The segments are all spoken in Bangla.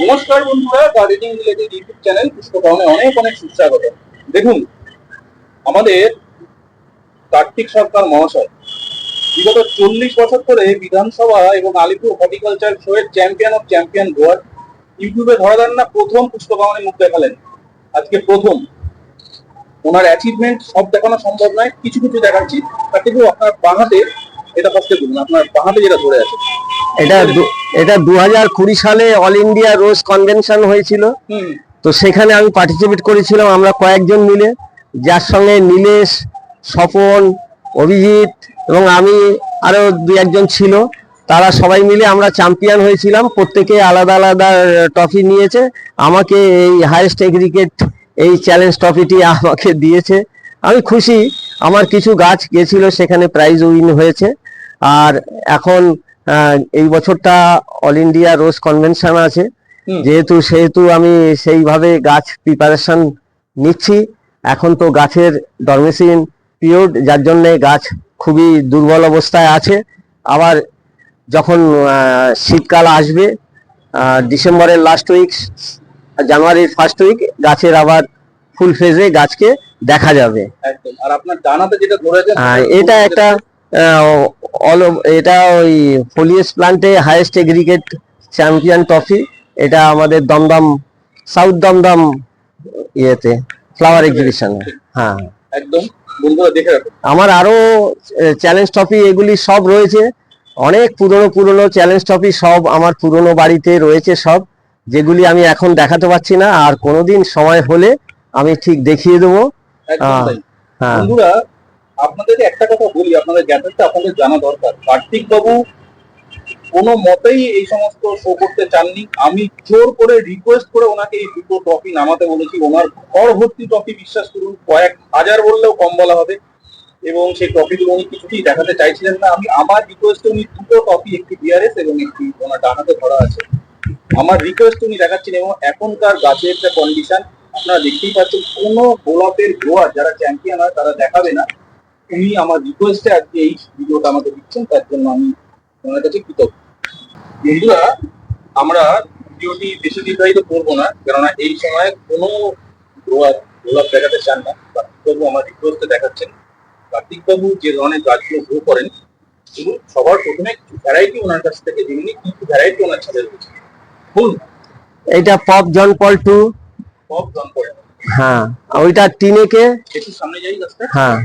নমস্কার বন্ধুরা গার্ডেনিং রিলেটেড ইউটিউব চ্যানেল পুষ্পকরণে অনেক অনেক সুস্বাগত। দেখুন, আমাদের কার্তিক সরকার মহাশয় বিগত চল্লিশ বছর ধরে বিধানসভা এবং আলিপুর হর্টিকালচার শো এর চ্যাম্পিয়ন অফ চ্যাম্পিয়ন গোয়ার ইউটিউবে ধরা দেন না, প্রথম পুষ্পকরণে মুখ দেখালেন। আজকে প্রথম। ওনার অ্যাচিভমেন্ট সব দেখানো সম্ভব নয়, কিছু কিছু দেখাচ্ছি। তার কিন্তু আপনার বাঁহাতে এটা ফার্স্টে বলুন আপনার বাঁহাতে যেটা ধরে আছে। এটা এটা দু হাজার কুড়ি সালে অল ইন্ডিয়া রোজ কনভেনশন হয়েছিল। তো সেখানে আমি পার্টিসিপেট করেছিলাম আমরা কয়েকজন মিলে। যার সঙ্গে নীলেশ স্বপন অভিজিৎ এবং আমি আরও দু একজন ছিল। তারা সবাই মিলে আমরা চ্যাম্পিয়ন হয়েছিলাম। প্রত্যেকে আলাদা আলাদা ট্রফি নিয়েছে। আমাকে এই হাইয়েস্ট এগ্রিকেট এই চ্যালেঞ্জ ট্রফিটি আমাকে দিয়েছে। আমি খুশি। আমার কিছু গাছ গেছিল সেখানে প্রাইজ উইন হয়েছে। আর এখন এই বছরটা অল ইন্ডিয়া রোজ কনভেনশন আছে। যেহেতু সেহেতু আমি সেইভাবে গাছ প্রিপারেশন নিচ্ছি। এখন তো গাছের ডরমেসিন পিরিয়ড যার জন্য গাছ খুবই দুর্বল অবস্থায় আছে। আবার যখন শীতকাল আসবে ডিসেম্বরের লাস্ট উইক জানুয়ারির ফার্স্ট উইক গাছের আবার ফুল ফেজে গাছকে দেখা যাবে। আর আপনার ডানাতে যেটা ধরেছে এটা একটা অল এটা ওই ফোলিয়াস প্লান্টে হাইয়েস্ট এগ্রিগেট চ্যাম্পিয়ন ট্রফি এটা আমাদের দমদম সাউথ দমদম ইয়েতে ফ্লাওয়ার এক্সিবিশনে হ্যাঁ। একদম বন্ধুরা দেখে রাখুন আমার আরও চ্যালেঞ্জ ট্রফি এগুলি সব রয়েছে। অনেক পুরনো পুরনো চ্যালেঞ্জ ট্রফি সব আমার পুরনো বাড়িতে রয়েছে সব যেগুলি আমি এখন দেখাতে পারছি না আর কোনোদিন সময় হলে আমি ঠিক দেখিয়ে দেবো। হ্যাঁ। বন্ধুরা আপনাদের একটা কথা বলি, আপনাদের জ্ঞানটা আপনাদের জানা দরকার। কার্তিক বাবু কোনো মতেই এই সমস্ত শো করতে চাননি। আমি জোর করে রিকোয়েস্ট করে ওনাকে এই দুটো ট্রফি নামাতে বলেছি। ওনার ঘর ভর্তি ট্রফি বিশ্বাস করুন, কয়েক হাজার বললেও কম বলা হবে। এবং সেই ট্রফিগুলো উনি কিছুতেই দেখাতে চাইছিলেন না। আমি আমার রিকোয়েস্টে উনি দুটো ট্রফি একটি বিআরএস এবং একটি ওনার ডানাতে ধরা আছে। আমার রিকোয়েস্ট উনি দেখাচ্ছেন এবং এখনকার গাছের যে কন্ডিশন আপনারা দেখতেই পাচ্ছেন, কোনো গোলাপের গোয়ার যারা চ্যাম্পিয়ন হয়, তারা দেখাবে না। উনি আমার রিকোয়েস্টে আজকে এই ভিডিওটা আমাকে দিচ্ছেন তার জন্য আমি ওনার কাছে কৃতজ্ঞ। বন্ধুরা আমরা ভিডিওটি বেশি দীর্ঘায়িত করব না কেননা এই সময় কোনো গোয়ার গোলাপ দেখাতে চান না। কার্তিকবাবু আমার রিকোয়েস্টে দেখাচ্ছেন। কার্তিকবাবু যে ধরনের গাছগুলো গ্রো করেন সবার প্রথমে ভ্যারাইটি ওনার কাছ থেকে যেমনি কি কি ভ্যারাইটি ওনার ছাদে রয়েছে বলুন। এইটা Pope John Paul two. Pope John করেন হ্যাঁ ওইটা টিনেকে। একটু সামনে যাই গাছটা হ্যাঁ।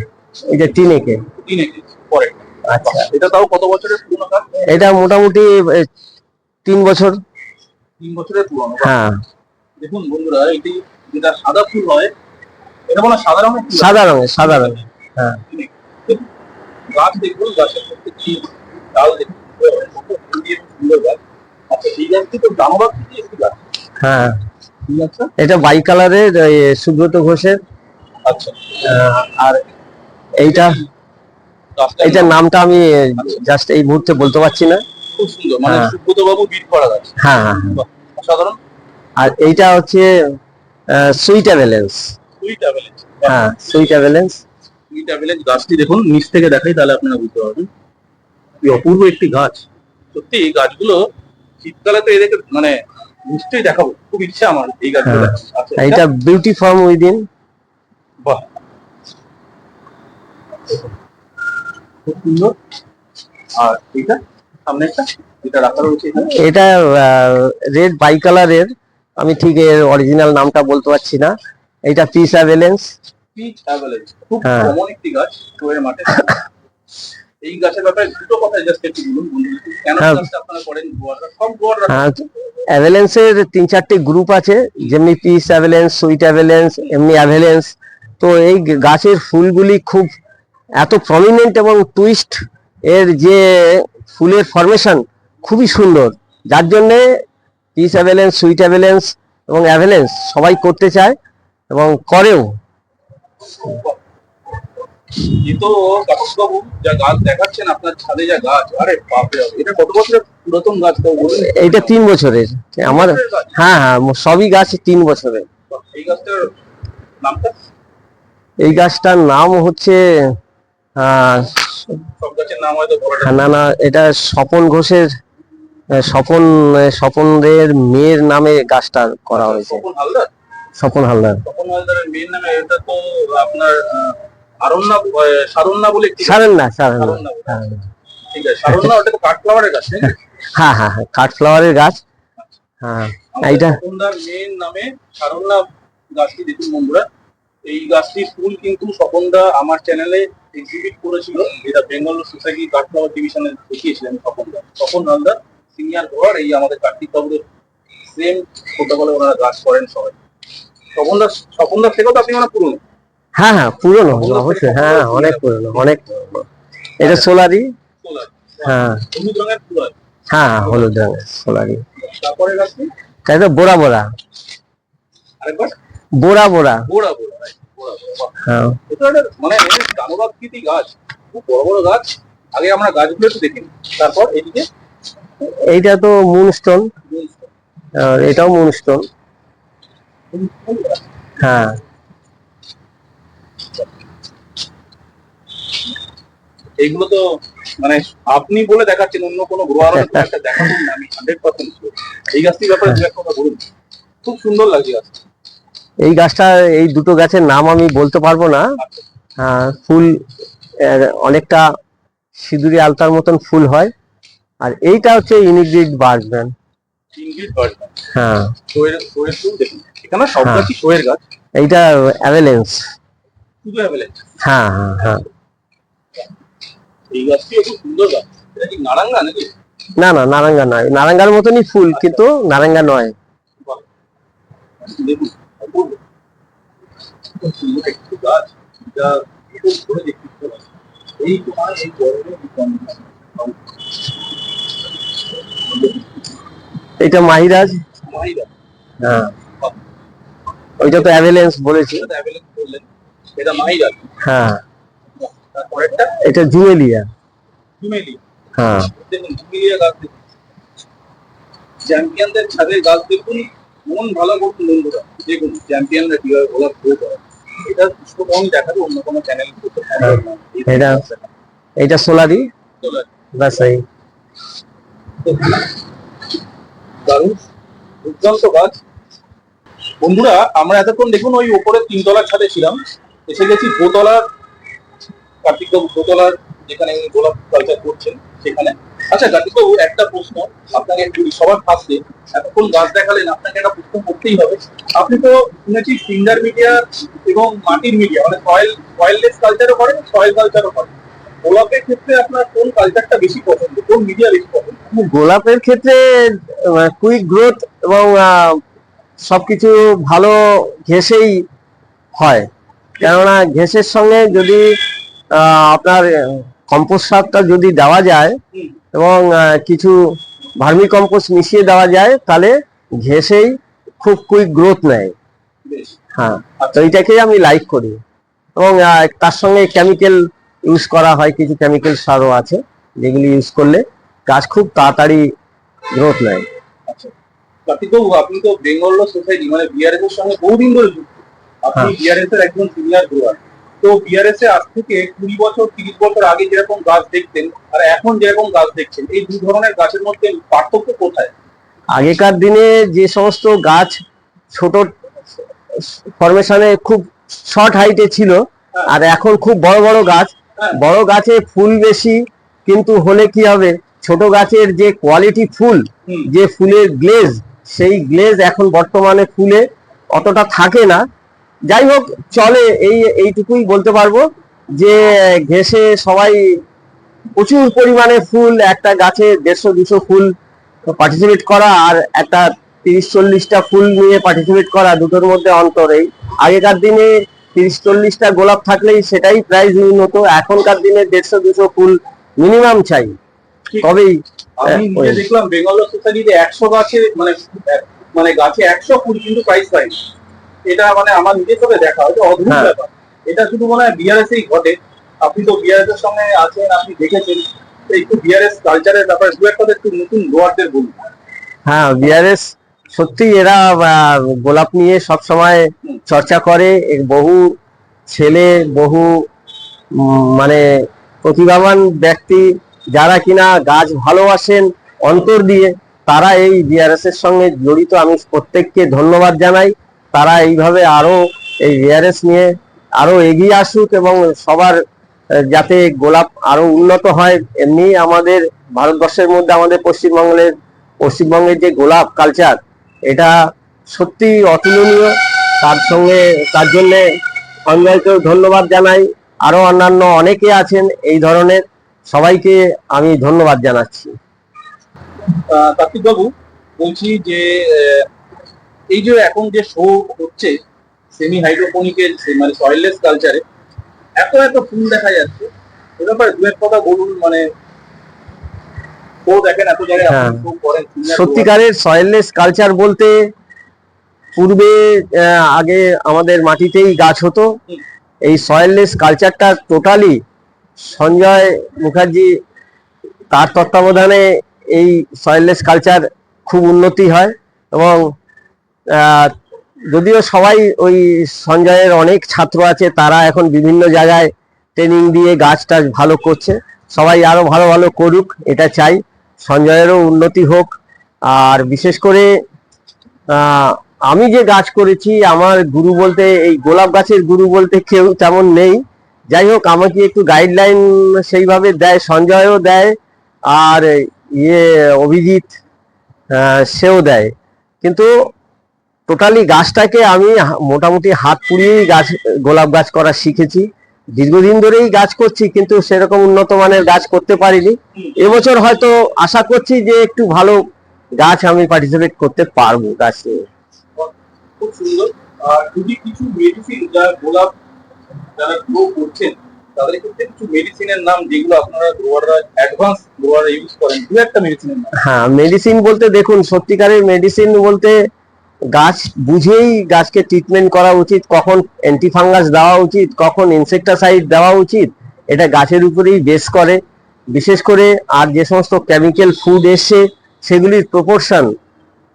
এটা টিনেকে তিন একর পরে আচ্ছা। এটা তাও কত বছরের পুরনো গাছ এটা মোটামুটি তিন বছর। তিন বছরের পুরনো হ্যাঁ। দেখুন বন্ধুরা এটি যেটা সাদা ফুল হয় এটা হয় সাদা রঙের সাদা রঙের সাদা রঙের হ্যাঁ। গাছ দেখুন গাছের প্রত্যেকটি ডাল দেখুন সুন্দর গাছ আচ্ছা এই গাছটি তো দামবাগ থেকে একটি গাছ। হ্যাঁ। ঠিক আছে এটা বাই কালারের সুব্রত ঘোষের। আচ্ছা। আহ, আর এইটা এইটার নামটা আমি জাস্ট এই মুহূর্তে বলতে পারছি না। খুব সুন্দর মানে হ্যাঁ। সুব্রত বাবু বিট করা গাছ হ্যাঁ হ্যাঁ। আর এইটা হচ্ছে সুইট অ্যাভেলেন্স। সুইট অ্যাভেলেজ হ্যাঁ সুইট অ্যাভেলেন্স। সুইট অ্যাভেলেজ গাছটি দেখুন নিচ থেকে দেখাই তাহলে আপনারা বুঝতে পারবেন। কি অপূর্ব একটি গাছ। সত্যি এই গাছগুলো শীতকালে তো এদেরকে মানে নিশ্চয়ই দেখাবো। খুব ইচ্ছা আমার এই গাছগুলো এইটা বিউটি ফর্ম উইদিন বাহ খুব সুন্দর। আর এটা সামনে একটা রাখা রয়েছে এটা রেড বাই কালারের আমি ঠিক এর অরিজিনাল নামটা বলতে পারছি না। এইটা পিস অ্যাভেলেন্স পিচ অ্যাভেলেজ খুব হ্যাঁ। কমন একটি গাছ শোয়ের মাঠে। এই গাছের ব্যাপারে দুটো কথা জাস্ট একটু বলুন কেন হ্যাঁ। গাছটা আপনারা করেন গোয়াররা? সব গোয়াররা হ্যাঁ অ্যাভেলেন্সের তিন চারটে গ্রুপ আছে যেমনি পিস অ্যাভেলেন্স সুইট অ্যাভেলেন্স এমনি অ্যাভেলেন্স তো এই গাছের ফুলগুলি খুব এত প্রমিনেন্ট এবং টুইস্ট এর যে ফুলের ফরমেশন খুবই সুন্দর। যার জন্যে পিস অ্যাভেলেন্স সুইট অ্যাভেলেন্স এবং অ্যাভেলেন্স সবাই করতে চায় এবং করেও। এ তো কাকুবাবু যা গাছ দেখাচ্ছেন আপনার ছাদে যা গাছ আরে বাপরে এটা কত বছরের পুরাতন গাছ তো এইটা তিন বছরের। আমার হ্যাঁ হ্যাঁ সবই গাছ তিন বছরের। এই গাছটার নামটা? এই গাছটার নাম হচ্ছে না না এটা স্বপন ঘোষের স্বপন আহ, স্বপনদের মেয়ের নামে গাছটা করা হয়েছে। হালদার? স্বপন হালদার। তপন হালদারের মেয়ের নামে এটা তো আপনার বলে। হ্যাঁ। ঠিক আছে ওটা তো কাঠফ্লাওয়ারের গাছ হ্যাঁ হ্যাঁ হ্যাঁ কাঠফ্লাওয়ারের গাছ। হ্যাঁ এইটা। মেয়ের নামে গাছটি দেখুন বন্ধুরা। এই গাছটির ফুল কিন্তু স্বপনদা আমার চ্যানেলে এক্সিবিট করেছিল যেটা বেঙ্গল সোসাইটি কাঠফ্লাওয়ার ডিভিশনে দেখিয়েছিলেন স্বপনদা স্বপন হালদার সিনিয়র ঘর এই আমাদের কার্তিক বাবুদের সেম প্রোটোকলে ওনারা গাছ করেন সবাই। স্বপনদা স্বপনদার থেকে তো আপনি মানে পুরনো? হ্যাঁ হ্যাঁ পুরনো অবশ্যই হ্যাঁ অনেক পুরনো অনেক পুরনো এটা সোলারি। সোলার হ্যাঁ। হলুদ রঙের হ্যাঁ হ্যাঁ, হলুদ রঙের সোলারি। তারপরে গাছটি তাই তো বোরা বোরা আরেকবার? বোরা বোরা বোড়া বোড়া হ্যাঁ। এটা মানে দানবাকৃতি গাছ খুব বড় বড় গাছ আগে আমরা গাছগুলো একটু দেখিনি তারপর এদিকে এইটা তো মুনস্টোন আর এটাও মুনস্টোন হ্যাঁ। এইগুলো তো মানে আপনি বলে দেখাচ্ছেন অন্য কোনো গ্রোয়ার একটা দেখাবেন আমি হান্ড্রেড পার্সেন্ট এই গাছটির ব্যাপারে দু এক কথা বলুন। খুব সুন্দর লাগছে গাছ এই গাছটা এই দুটো গাছের নাম আমি বলতে পারব না। ফুল অনেকটা সিঁদুরি আলতার মতন ফুল হয়। আর এইটা হচ্ছে ইনিগ্রিড বার্ডম্যান বার্ড হ্যাঁ। হ্যাঁ। এইটা অ্যাভেলেন্স। হ্যাঁ হ্যাঁ হ্যাঁ। না না নারাঙ্গা নয়। নারাঙ্গার মতনই ফুল কিন্তু নারাঙ্গা নয়। সুন্দর একটি গাছ যা ধরে দেখতে। এই তোমার এই গরমে এটা মাহিরাজ? হ্যাঁ। ওইটা তো অ্যাভেলেন্স বলেছি। এটা অ্যাভেলেন্স করলেন এটা মাহিরা হ্যাঁ। এটা জুয়েলিয়া। জুমেলি হ্যাঁ। জুমেলিয়া গাছ দেখুন চ্যাম্পিয়নদের ছাদের গাছ দেখুন। মন ভালো করুন বন্ধুরা। দেখুন চ্যাম্পিয়নরা কীভাবে গোলাপ গ্রো করে। এটা পুষ্পকম দেখাবে অন্য কোনো চ্যানেল না। এটা- এইটা সোলারি। ব্যাস এই। দারুণ। দুর্দান্ত গাছ বন্ধুরা আমরা এতক্ষণ দেখুন ওই ওপরে তিনতলার ছাদে ছিলাম। এসে গেছি দোতলার কার্তিকবাবু দোতলার যেখানে উনি গোলাপ কালচার করছেন সেখানে। আচ্ছা কার্তিকবাবু একটা প্রশ্ন আপনাকে করি সবার ফার্স্টে এতক্ষণ গাছ দেখালেন আপনাকে একটা প্রশ্ন করতেই হবে। আপনি তো শুনেছি ফিঙ্গার মিডিয়া এবং মাটির মিডিয়া মানে সয়েল সয়েললেস কালচারও করেন সয়েল কালচারও করেন গোলাপের ক্ষেত্রে আপনার কোন কালচারটা বেশি পছন্দ? কোন মিডিয়া বেশি পছন্দ? গোলাপের ক্ষেত্রে কুইক গ্রোথ এবং সবকিছু ভালো ঘেসেই হয়। কেননা ঘেসের সঙ্গে যদি আপনার কম্পোস্ট সারটা যদি দেওয়া যায়। এবং কিছু ভার্মি কম্পোস্ট মিশিয়ে দেওয়া যায় তাহলে ঘেসেই খুব কুইক গ্রোথ নেয়। হ্যাঁ তো এইটাকেই আমি লাইক করি। এবং তার সঙ্গে কেমিক্যাল ইউজ করা হয় কিছু কেমিক্যাল সারও আছে যেগুলি ইউজ করলে গাছ খুব তাড়াতাড়ি গ্রোথ নেয়। আচ্ছা। কার্তিকবাবু আপনি তো বেঙ্গল সোসাইটি মানে বিআরএস এর সঙ্গে বহুদিন ধরে যুক্ত। আপনি হ্যাঁ। বিআরএস এর একজন সিনিয়র গ্রোয়ার তো বিআরএস এ আজ থেকে কুড়ি বছর তিরিশ বছর আগে যেরকম গাছ দেখতেন আর এখন যেরকম গাছ দেখছেন এই দু ধরনের গাছের মধ্যে পার্থক্য কোথায়? আগেকার দিনে যে সমস্ত গাছ ছোট ফরমেশনে খুব শর্ট হাইটে ছিল আর এখন খুব বড় বড় গাছ। হ্যাঁ। বড় গাছে ফুল বেশি কিন্তু হলে কি হবে? ছোট গাছের যে কোয়ালিটি ফুল যে ফুলের গ্লেজ সেই গ্লেজ এখন বর্তমানে ফুলে অতটা থাকে না। যাই হোক চলে এই এইটুকুই বলতে পারব যে ঘেসে সবাই প্রচুর পরিমাণে ফুল একটা গাছে দেড়শো দুশো ফুল পার্টিসিপেট করা আর একটা তিরিশ চল্লিশটা ফুল নিয়ে পার্টিসিপেট করা দুটোর মধ্যে অন্তর। এই আগেকার দিনে তিরিশ চল্লিশটা গোলাপ থাকলেই সেটাই প্রাইজ উইন হতো এখনকার দিনে দেড়শো দুশো ফুল মিনিমাম চাই। তবেই আমি হ্যাঁ। দেখলাম বেঙ্গল সোসাইটিতে একশো গাছে মানে মানে গাছে একশো ফুল কিন্তু প্রাইস পাই এটা মানে আমার নিজের সাথে দেখা হয়তো অদ্ভুত হ্যাঁ। ব্যাপার। এটা শুধু মনে হয় বিআরএস এই ঘটে। আপনি তো বিআরএস এর সঙ্গে আছেন আপনি দেখেছেন। একটু বিআরএস কালচারের ব্যাপারে দু একটা একটু নতুন গ্রোয়ারদের বলুন। হ্যাঁ বিআরএস সত্যি এরা গোলাপ নিয়ে সব সময় চর্চা করে। বহু ছেলে বহু মানে প্রতিভাবান ব্যক্তি যারা কিনা গাছ ভালোবাসেন অন্তর দিয়ে তারা এই বিআরএস এর সঙ্গে জড়িত। আমি প্রত্যেককে ধন্যবাদ জানাই। তারা এইভাবে আরও এই বিআরএস নিয়ে আরও এগিয়ে আসুক এবং সবার যাতে গোলাপ আরও উন্নত হয়, এমনি আমাদের ভারতবর্ষের মধ্যে আমাদের পশ্চিমবঙ্গের পশ্চিমবঙ্গের যে গোলাপ কালচার এটা সত্যি অতুলনীয়। তার সঙ্গে, তার জন্যে সঞ্জয়কেও ধন্যবাদ জানাই। আরও অন্যান্য অনেকে আছেন এই ধরনের, সবাইকে আমি ধন্যবাদ জানাচ্ছি। কার্তিক বাবু বলছি যে এই যে এখন যে শো হচ্ছে সেমি হাইড্রোপনিকের মানে সয়েললেস কালচারে এত এত ফুল দেখা যাচ্ছে। এ ব্যাপারে দু এক কথা বলুন মানে হ্যাঁ। সত্যিকারের সয়েললেস কালচার বলতে পূর্বে আগে আমাদের মাটিতেই গাছ হতো। এই সয়েললেস কালচারটা টোটালি সঞ্জয় মুখার্জি তার তত্ত্বাবধানে এই সয়েললেস কালচার খুব উন্নতি হয় এবং যদিও সবাই ওই সঞ্জয়ের অনেক ছাত্র আছে, তারা এখন বিভিন্ন জায়গায় ট্রেনিং দিয়ে গাছ টাছ ভালো করছে। সবাই আরও ভালো ভালো করুক, এটা চাই। সঞ্জয়েরও উন্নতি হোক। আর বিশেষ করে আমি যে গাছ করেছি, আমার গুরু বলতে, এই গোলাপ গাছের গুরু বলতে কেউ তেমন নেই। যাই হোক, আমাকে একটু গাইডলাইন সেইভাবে দেয়, সঞ্জয়ও দেয়, আর ইয়ে অভিজিৎ সেও দেয়। কিন্তু টোটালি গাছটাকে আমি মোটামুটি হাত পুড়িয়েই গাছ গোলাপ গাছ করা শিখেছি। দীর্ঘদিন ধরেই গাছ করছি কিন্তু সেরকম উন্নত মানের গাছ করতে পারিনি। এবছর হয়তো আশা করছি যে একটু ভালো গাছ আমি পার্টিসিপেট করতে পারব গাছ। নিয়ে খুব সুন্দর। আর যদি কিছু মেডিসিন যা গোলাপ যারা গ্রো করছেন তাদের ক্ষেত্রে কিছু মেডিসিনের নাম যেগুলো আপনারা গ্রোয়াররা অ্যাডভান্স গ্রোয়াররা ইউজ করেন দু একটা মেডিসিনের নাম। হ্যাঁ মেডিসিন বলতে দেখুন সত্যিকারের মেডিসিন বলতে গাছ বুঝেই গাছকে ট্রিটমেন্ট করা উচিত, কখন অ্যান্টিফাঙ্গাস দেওয়া উচিত, কখন ইনসেক্টাসাইড দেওয়া উচিত, এটা গাছের উপরেই বেস করে। বিশেষ করে আর যে সমস্ত কেমিক্যাল ফুড এসছে সেগুলির প্রপোর্শন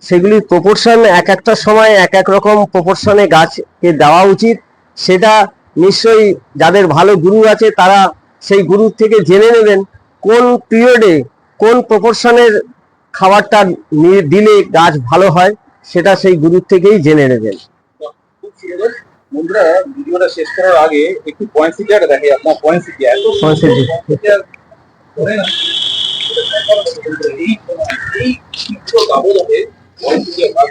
সেগুলির প্রপোর্শন এক একটা সময় এক এক রকম প্রপোর্শনে গাছকে দেওয়া উচিত। সেটা নিশ্চয়ই যাদের ভালো গুরু আছে তারা সেই গুরুর থেকে জেনে নেবেন, কোন পিরিয়ডে কোন প্রপোর্শনের খাবারটা দিলে গাছ ভালো হয়। সেটা সেই গুরুর থেকেই জেনে নেবেন। খুব সুন্দর। বন্ধুরা ভিডিওটা শেষ করার আগে একটু পয়েন্ট সিটিয়ার দেখে আপনার পয়েন্ট সিটিয়া এত এই এই পয়েন্ট সিটিয়া গাছ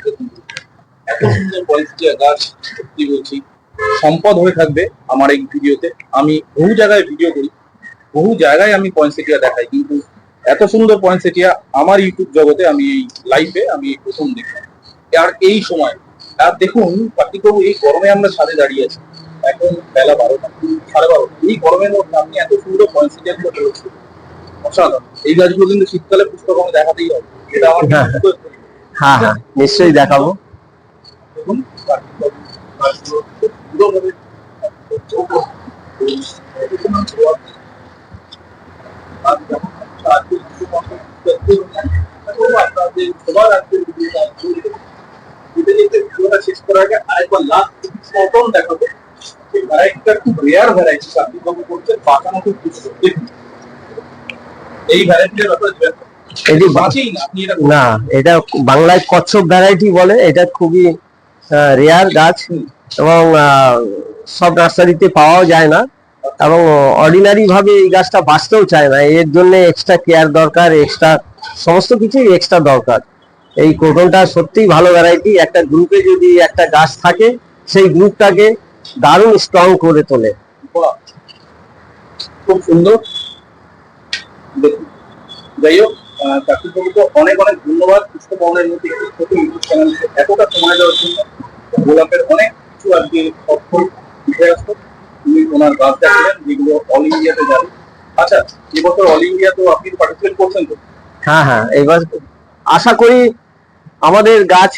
এত সুন্দর পয়েন্ট সিটিয়া গাছ সত্যি বলছি সম্পদ হয়ে থাকবে আমার এই ভিডিওতে। আমি বহু জায়গায় ভিডিও করি বহু জায়গায় আমি পয়েন্ট সিটিয়া দেখাই কিন্তু এত সুন্দর পয়েন্ট সিটিয়া আমার ইউটিউব জগতে আমি এই লাইভে আমি প্রথম দেখলাম। আর এই সময় আর দেখুন কার্তিকবাবু এই গরমে আমরা ছাদে দাঁড়িয়ে আছি। এখন বেলা বারোটা সাড়ে বারোটা। এই গরমের মধ্যে আপনি এত সুন্দর পয়েন্টগুলো রয়েছে অসাধারণ। এই গাছগুলো কিন্তু শীতকালে পুষ্পকমে দেখাতেই হবে এটা আমার হ্যাঁ। হ্যাঁ হ্যাঁ। নিশ্চয়ই দেখাবো। দেখুন আপনাদের সবার আজকের ভিডিওটা যেতে যেতে ভিডিওটা শেষ করার আগে আরেকবার লাস্ট দেখাবো। সেই ভ্যারাইটিটা খুব রেয়ার ভ্যারাইটি আপনি বাবু করছেন বাঁচানো খুব দুষ্কর দেখুন। এই ভ্যারাইটির ব্যাপারে এটি না এটা বাংলায় কচ্ছপ ভ্যারাইটি বলে এটা খুবই রেয়ার গাছ এবং আহ, সব নার্সারিতে পাওয়াও যায় না এবং অর্ডিনারি ভাবে এই গাছটা বাঁচতেও চায় না। এর জন্য এক্সট্রা কেয়ার দরকার এক্সট্রা সমস্ত কিছুই এক্সট্রা দরকার। এই কোটনটা সত্যিই ভালো ভ্যারাইটি একটা গ্রুপে যদি একটা গাছ থাকে সেই গ্রুপটাকে দারুণ স্ট্রং করে তোলে। খুব সুন্দর। দেখুন। যাই হোক আহ, অনেক অনেক ধন্যবাদ। পুষ্প ভবনের মধ্যে একটি ছোট ইউটিউব চ্যানেল এতটা সময় দেওয়ার জন্য। গোলাপের অনেক কিছু আজকে তথ্য উঠে আসতো উনি ওনার গাছ দেখালেন যেগুলো অল ইন্ডিয়াতে যাবে আচ্ছা এবছর অল ইন্ডিয়াতেও আপনি পার্টিসিপেট করছেন তো? হ্যাঁ হ্যাঁ এবার আশা করি আমাদের গাছ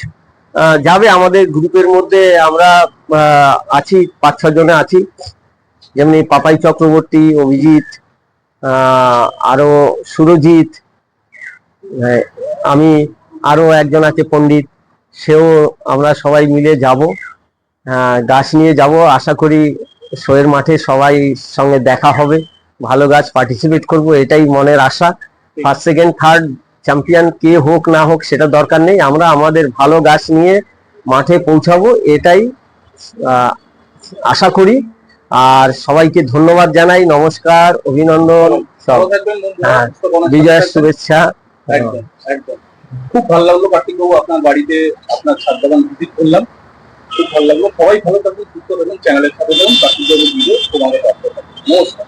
যাবে আমাদের গ্রুপের মধ্যে। আমরা আছি পাঁচ ছ জনে আছি। যেমনি পাপাই চক্রবর্তী অভিজিৎ আরও সুরজিৎ হ্যাঁ, আমি আরও একজন আছে পণ্ডিত। সেও আমরা সবাই মিলে যাব। গাছ নিয়ে যাব। আশা করি শোয়ের মাঠে সবাই সঙ্গে দেখা হবে। ভালো গাছ পার্টিসিপেট করব এটাই মনের আশা। ফার্স্ট সেকেন্ড থার্ড চ্যাম্পিয়ন কে হোক না হোক সেটা দরকার নেই। আমরা আমাদের ভালো গাছ নিয়ে মাঠে পৌঁছাবো এটাই আশা করি। আর সবাইকে ধন্যবাদ জানাই নমস্কার অভিনন্দন সব। হ্যাঁ, বিজয়ের শুভেচ্ছা। একদম একদম। খুব ভালো লাগল কার্তিক বাবু আপনার বাড়িতে আপনার ছাদ বাগান ভিজিট করলাম। খুব ভালো লাগল। সবাই ভালো থাকবেন সুস্থ থাকবেন চ্যানেলের সাথে থাকুন। কার্তিক বাবুর ভিডিও তোমাদের নমস্কার।